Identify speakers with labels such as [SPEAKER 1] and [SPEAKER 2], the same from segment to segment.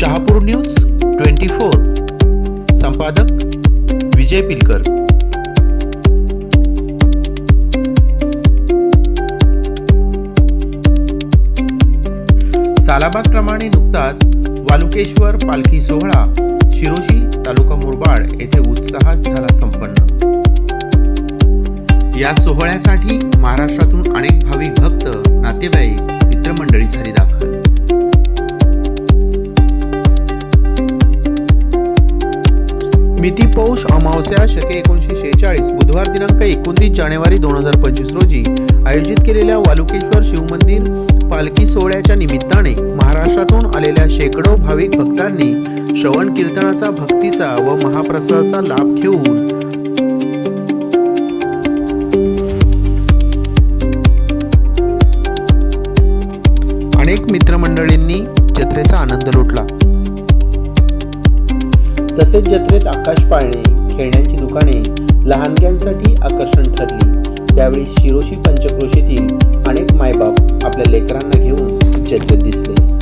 [SPEAKER 1] Shahapur news twenty four. संपादक विजय पिलकर. सालाबादप्रमाणे नुकताच वालुकेश्वर पालखी सोहळा शिरोशी तालुका मुरबाड येथे उत्साहात झाला संपन्न. या सोहळ्यासाठी महाराष्ट्रातून अनेक भाविक भक्त नातेवाईक मित्रमंडळी झाली दाखल. मिती पौष अमावस्या शके एकोणीसशे शेहेचाळीस. बुधवार दिनांक एकोणतीस जानेवारी दोन हजार पंचवीस रोजी आयोजित केलेल्या वालुकेश्वर शिवमंदिर पालखी सोहळ्याच्या निमित्ताने महाराष्ट्रातून आलेल्या शेकडो भाविक भक्तांनी श्रवण कीर्तनाचा भक्तीचा व महाप्रसादाचा लाभ घेऊन अनेक मित्रमंडळींनी जत्रेचा आनंद लुटला. तसेच जत्रेत आकाश पाळणे खेळण्यांची दुकाने लहानग्यांसाठी आकर्षण ठरली. त्यावेळी शिरोशी पंचक्रोशीतील अनेक मायबाप आपल्या लेकरांना घेऊन जत्रेत दिसले.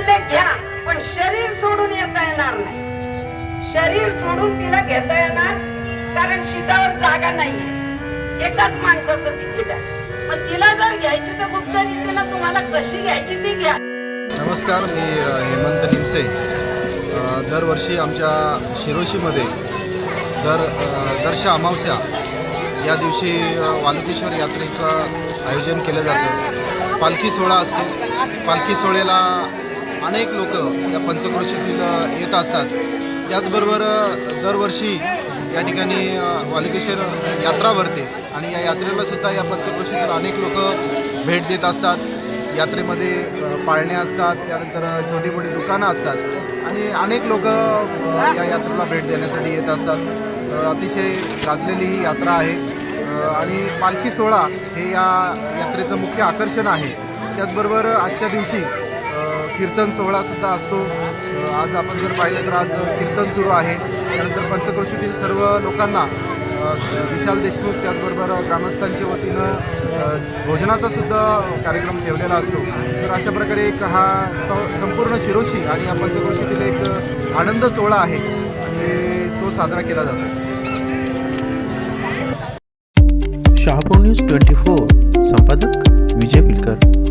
[SPEAKER 2] म्हणले घ्या. पण शरीर सोडून येता येणार नाही. शरीर सोडून तिला घेता येणार कारण शिटावर जागा नाहीये. एकाच माणसाचं तिकीट आहे. पण तिला जर घ्यायची तर गुप्त रीतीनं तुम्हाला कशी घ्यायची ती घ्या.
[SPEAKER 3] नमस्कार मी हेमंत निमसे दरवर्षी आमच्या शिरोशीमध्ये दर दरशा अमावस्या या दिवशी वालुकेश्वर यात्रेचं आयोजन केलं जातं. पालखी सोहळा असतो. पालखी सोहळ्याला अनेक लोक या पंचक्रोशीतील येत असतात. त्याचबरोबर दरवर्षी या ठिकाणी अ, वालुकेश्वर यात्रा भरते आणि या यात्रेला सुद्धा या पंचक्रोशीतील अनेक लोक भेट देत असतात. यात्रेमध्ये पाळण्या पाळणे असतात त्यानंतर छोटी मोठी दुकानं असतात आणि अनेक लोक या यात्रेला भेट देण्यासाठी येत असतात. अतिशय गाजलेली ही यात्रा आहे. आणि पालखी सोहळा हे या यात्रेचं मुख्य आकर्षण आहे. त्याचबरोबर आजच्या दिवशी कीर्तन सोहळासुद्धा असतो. आज आपण जर पाहिलं तर आज कीर्तन सुरू आहे. त्यानंतर पंचक्रोशीतील सर्व लोकांना विशाल देशमुख त्याचबरोबर ग्रामस्थांच्या वतीनं भोजनाचा सुद्धा कार्यक्रम ठेवलेला असतो. तर अशा प्रकारे एक हा संपूर्ण शिरोशी आणि या पंचक्रोशीतील एक आनंद सोहळा आहे. आणि तो साजरा केला जातो.
[SPEAKER 1] शहापूर न्यूज ट्वेंटी फोर संपादक विजय पिलकर.